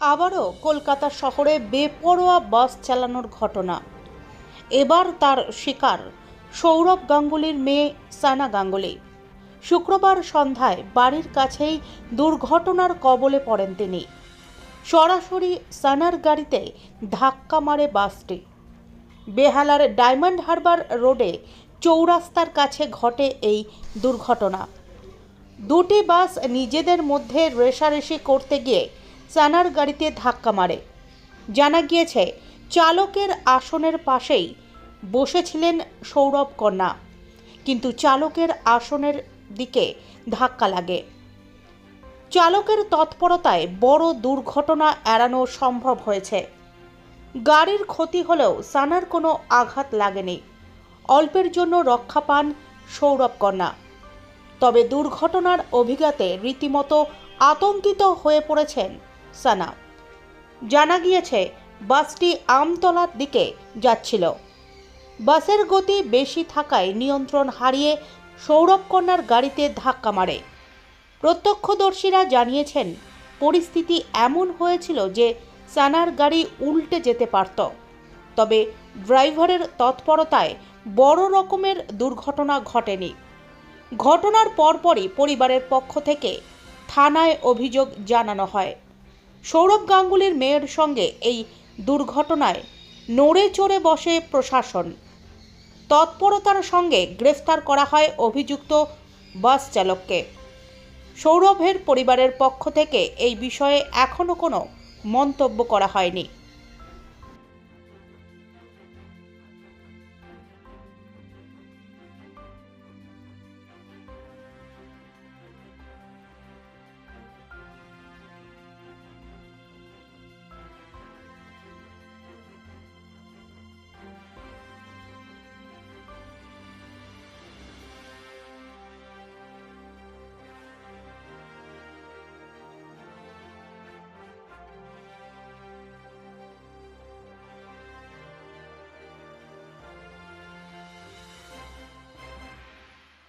আবারও কলকাতা শহরে বেপরোয়া বাস চালানোর ঘটনা। এবার তার শিকার সৌরভ গাঙ্গুলির মেয়ে সানা গাঙ্গুলি। শুক্রবার সন্ধ্যায় বাড়ির কাছেই দুর্ঘটনার কবলে পড়েন তিনি। সরাসরি সানার গাড়িতে ধাক্কা মারে বাসটি। বেহালার ডায়মন্ড হারবার রোডে চৌরাস্তার কাছে ঘটে এই দুর্ঘটনা। দুটি বাস নিজেদের মধ্যে রেশারেশি করতে গিয়ে সানার গাড়িতে ধাক্কা মারে। জানা গিয়েছে, চালকের আসনের পাশেই বসেছিলেন সৌরভ কন্যা, কিন্তু চালকের আসনের দিকে ধাক্কা লাগে। চালকের তৎপরতায় বড় দুর্ঘটনা এড়ানো সম্ভব হয়েছে। গাড়ির ক্ষতি হলেও সানার কোনো আঘাত লাগেনি। অল্পের জন্য রক্ষা পান সৌরভ কন্যা। তবে দুর্ঘটনার অভিজ্ঞাতে রীতিমতো আতঙ্কিত হয়ে পড়েছেন সানা। জানা গিয়েছে, বাসটি আমতলার দিকে যাচ্ছিল। বাসের গতি বেশি থাকায় নিয়ন্ত্রণ হারিয়ে সৌরভ কন্যার গাড়িতে ধাক্কা মারে। প্রত্যক্ষদর্শীরা জানিয়েছেন, পরিস্থিতি এমন হয়েছিল যে সানার গাড়ি উল্টে যেতে পারত। তবে ড্রাইভারের তৎপরতায় বড় রকমের দুর্ঘটনা ঘটেনি। ঘটনার পরপরই পরিবারের পক্ষ থেকে থানায় অভিযোগ জানানো হয়। সৌরভ গাঙ্গুলির মেয়ের সঙ্গে এই দুর্ঘটনায় নড়ে চড়ে বসে প্রশাসন। তৎপরতার সঙ্গে গ্রেফতার করা হয় অভিযুক্ত বাস চালককে। সৌরভের পরিবারের পক্ষ থেকে এই বিষয়ে এখনও কোনো মন্তব্য করা হয়নি।